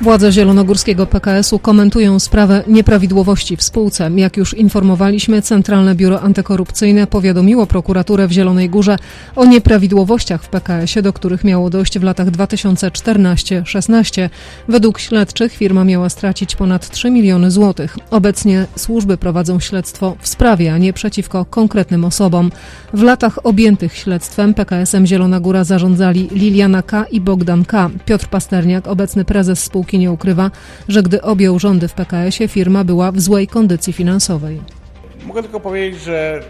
Władze zielonogórskiego PKS-u komentują sprawę nieprawidłowości w spółce. Jak już informowaliśmy, Centralne Biuro Antykorupcyjne powiadomiło prokuraturę w Zielonej Górze o nieprawidłowościach w PKS-ie, do których miało dojść w latach 2014-16. Według śledczych firma miała stracić ponad 3 miliony złotych. Obecnie służby prowadzą śledztwo w sprawie, a nie przeciwko konkretnym osobom. W latach objętych śledztwem PKS-em Zielona Góra zarządzali Liliana K. i Bogdan K. Piotr Pasterniak, obecny prezes spółki, nie ukrywa, że gdy objął rządy w PKS-ie, firma była w złej kondycji finansowej. Mogę tylko powiedzieć, że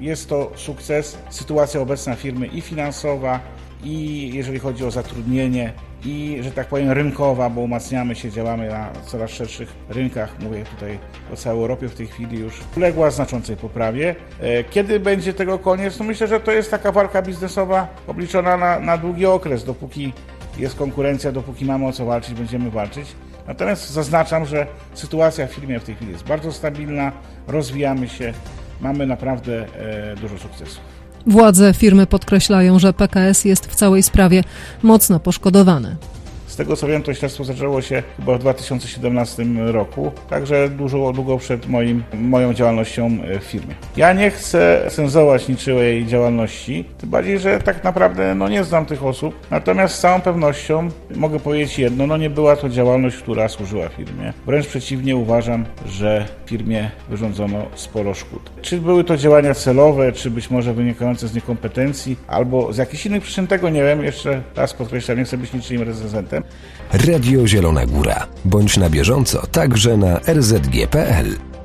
jest to sukces. Sytuacja obecna firmy i finansowa, i jeżeli chodzi o zatrudnienie, i że tak powiem rynkowa, bo umacniamy się, działamy na coraz szerszych rynkach, mówię tutaj o całej Europie w tej chwili już, uległa znaczącej poprawie. E, Kiedy będzie tego koniec? No myślę, że to jest taka walka biznesowa obliczona na, na długi okres, dopóki jest konkurencja, dopóki mamy o co walczyć, będziemy walczyć. Natomiast zaznaczam, że sytuacja w firmie w tej chwili jest bardzo stabilna, rozwijamy się, mamy naprawdę e, dużo sukcesów. Władze firmy podkreślają, że PKS jest w całej sprawie mocno poszkodowany. Z tego co wiem, to śledztwo zaczęło się chyba w 2017 roku, także dużo, długo przed moim, moją działalnością e, w firmie. Ja nie chcę cenzować niczyjej działalności, tym bardziej, że tak naprawdę no, nie znam tych osób, natomiast z całą pewnością mogę powiedzieć jedno, no nie była to działalność, która służyła firmie. Wręcz przeciwnie uważam, że firmie wyrządzono sporo szkód. Czy były to działania celowe, czy być może wynikające z niekompetencji, albo z jakichś innych przyczyn, tego nie wiem, jeszcze raz podkreślam, nie chcę być niczyim recenzentem. Radio Zielona Góra. Bądź na bieżąco także na rzg.pl.